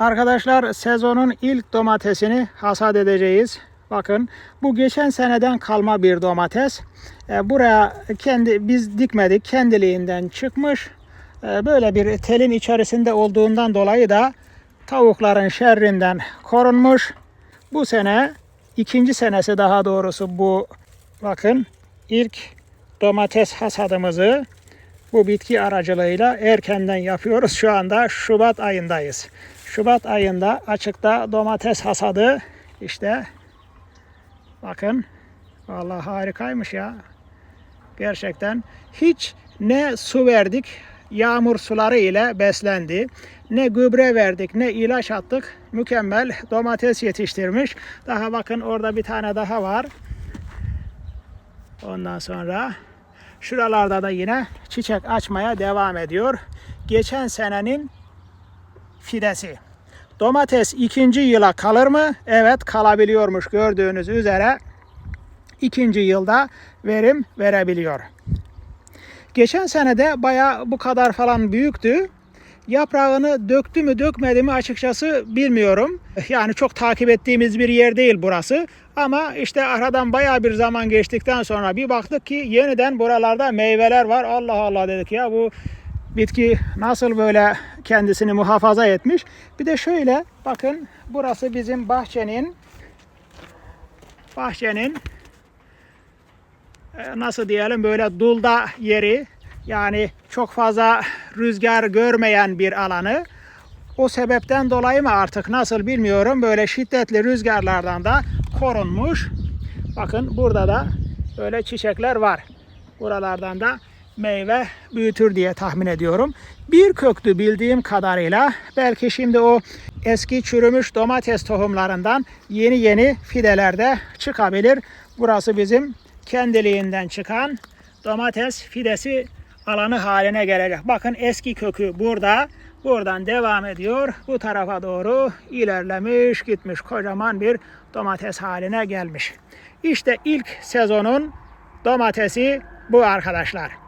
Arkadaşlar sezonun ilk domatesini hasat edeceğiz. Bakın bu geçen seneden kalma bir domates. E, buraya kendi biz dikmedik kendiliğinden çıkmış. E, böyle bir telin içerisinde olduğundan dolayı da tavukların şerrinden korunmuş. Bu sene ikinci senesi daha doğrusu bu bakın ilk domates hasadımızı bu bitki aracılığıyla erkenden yapıyoruz. Şu anda Şubat ayındayız. Şubat ayında açıkta domates hasadı işte bakın vallahi harikaymış ya. Gerçekten hiç ne su verdik yağmur suları ile beslendi. Ne gübre verdik ne ilaç attık. Mükemmel domates yetiştirmiş. Daha bakın orada bir tane daha var. Ondan sonra şuralarda da yine çiçek açmaya devam ediyor. Geçen senenin fidesi. Domates ikinci yıla kalır mı? Evet kalabiliyormuş gördüğünüz üzere. ikinci yılda verim verebiliyor. Geçen sene de baya bu kadar falan büyüktü. Yaprağını döktü mü dökmedi mi açıkçası bilmiyorum. Yani çok takip ettiğimiz bir yer değil burası. Ama işte aradan baya bir zaman geçtikten sonra bir baktık ki yeniden buralarda meyveler var. Allah Allah dedik ya bu bitki nasıl böyle kendisini muhafaza etmiş. Bir de şöyle bakın burası bizim bahçenin bahçenin e, nasıl diyelim böyle dulda yeri yani çok fazla rüzgar görmeyen bir alanı. O sebepten dolayı mı artık nasıl bilmiyorum böyle şiddetli rüzgarlardan da korunmuş. Bakın burada da böyle çiçekler var. Buralardan da meyve büyütür diye tahmin ediyorum. Bir köktü bildiğim kadarıyla. Belki şimdi o eski çürümüş domates tohumlarından yeni yeni fideler de çıkabilir. Burası bizim kendiliğinden çıkan domates fidesi alanı haline gelecek. Bakın eski kökü burada. Buradan devam ediyor. Bu tarafa doğru ilerlemiş gitmiş. Kocaman bir domates haline gelmiş. İşte ilk sezonun domatesi bu arkadaşlar.